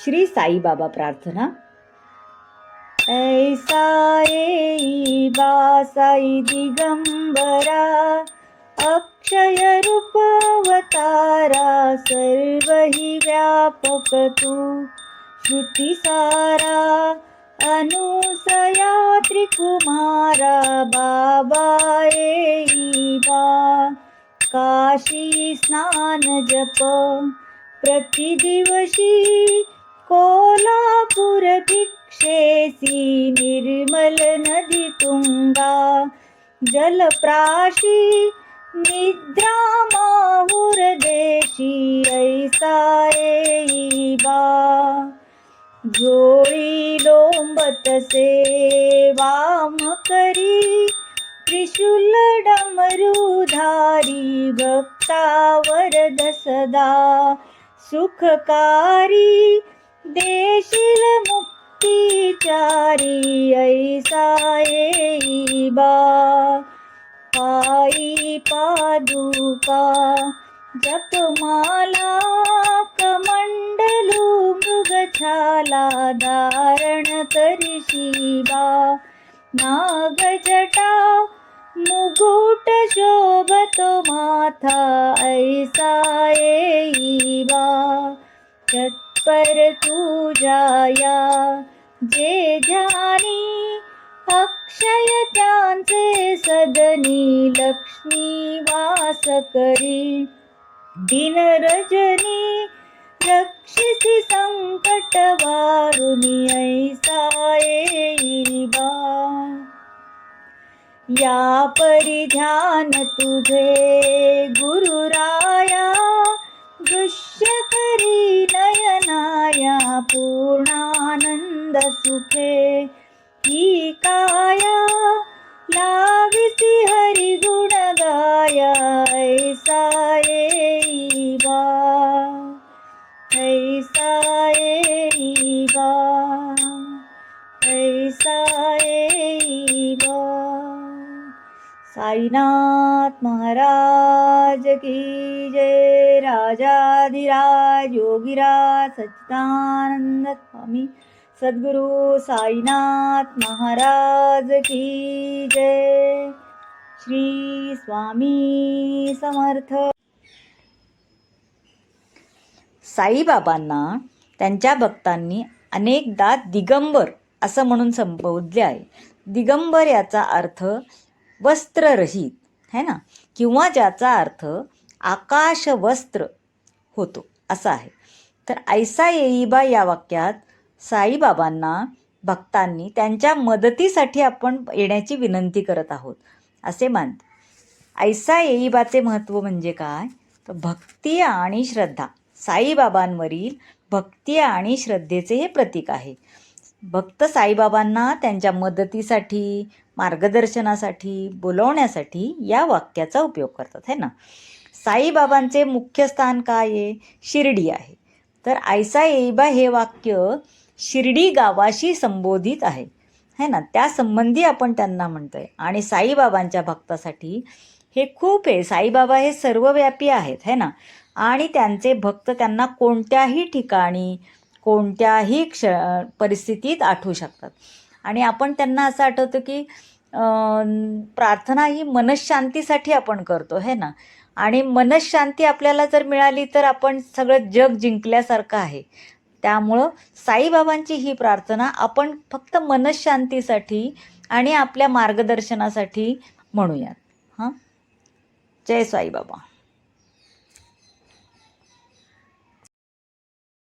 श्री साईबाबा प्रार्थना. ऐसा बा साई दिगंबरा अक्षय रूपावतारा सर्व हि व्यापक तू. श्रुतिसारा अनुसया त्रिकुमारा बाबा बा काशी स्नान जप प्रतिदिवशी कोलापुरभिक्षेसी निर्मलनदीतुङ्गा जलप्राशी निद्रा मारदेशी ऐसायिबा गोळी लोम्बतसेवामकरी त्रिशूलडमरुधारी भक्तावरदसदा सुखकारी देशील मुक्तिचारी ऐसा येई बा पायी पादुका जपमाला कमंडलू मृगछाला धारण बा नागजटा मुकुट शोभतो माथा ऐसा येई पर तू जाया जे ध्यानी अक्षय त्यांचे सदनी लक्ष्मी वास करी. दिन रजनी रक्षिसी संकट वारुनी ऐसा बा या परिध्यान तुझे गुरु पूर्णानन्दसुखे गीताया लाविसि हरिगुणगाय ऐ सायिबा त्रै साय इै सायिबा साईनाथ महाराज की जय। राजाधिराज योगीराज सच्चिदानंद स्वामी सद्गुरु साईनाथ महाराज की जय। श्री स्वामी समर्थ। साईबाबांना त्यांच्या भक्तांनी अनेकदा दिगंबर असं म्हणून संबोधले आहे. दिगंबर याचा अर्थ वस्त्ररहित है ना? किंवा ज्याचा अर्थ आकाश वस्त्र होतो असा आहे. तर ऐसा येईबा या वाक्यात साईबाबांना भक्तांनी त्यांच्या मदतीसाठी आपण येण्याची विनंती करत आहोत. असे मानते. ऐसा येईबाचे महत्त्व म्हणजे काय? तर भक्ती आणि श्रद्धा. साईबाबांवरील भक्ती आणि श्रद्धेचे हे प्रतीक आहे. भक्त साईबाबांना त्यांच्या मदतीसाठी मार्गदर्शनासाठी बोलवण्यासाठी या वाक्याचा उपयोग करतात है ना? साईबाबांचे मुख्य स्थान काय आहे? शिर्डी आहे. तर आयसा येईबा हे वाक्य शिर्डी गावाशी संबोधित आहे है ना? त्यासंबंधी आपण त्यांना म्हणतोय. आणि साईबाबांच्या भक्तासाठी हे खूप आहे. साईबाबा हे सर्वव्यापी आहेत है ना? आणि त्यांचे भक्त त्यांना कोणत्याही ठिकाणी कोणत्याही क्ष परिस्थितीत आठवू शकतात. आणि आपण त्यांना असं आठवतं की प्रार्थना ही मनशांतीसाठी आपण करतो है ना? आणि मनशांती आपल्याला जर मिळाली तर आपण सगळं जग जिंकल्यासारखं आहे. त्यामुळं साईबाबांची ही प्रार्थना आपण फक्त मनशांतीसाठी आणि आपल्या मार्गदर्शनासाठी म्हणूयात. हां? जय साईबाबा.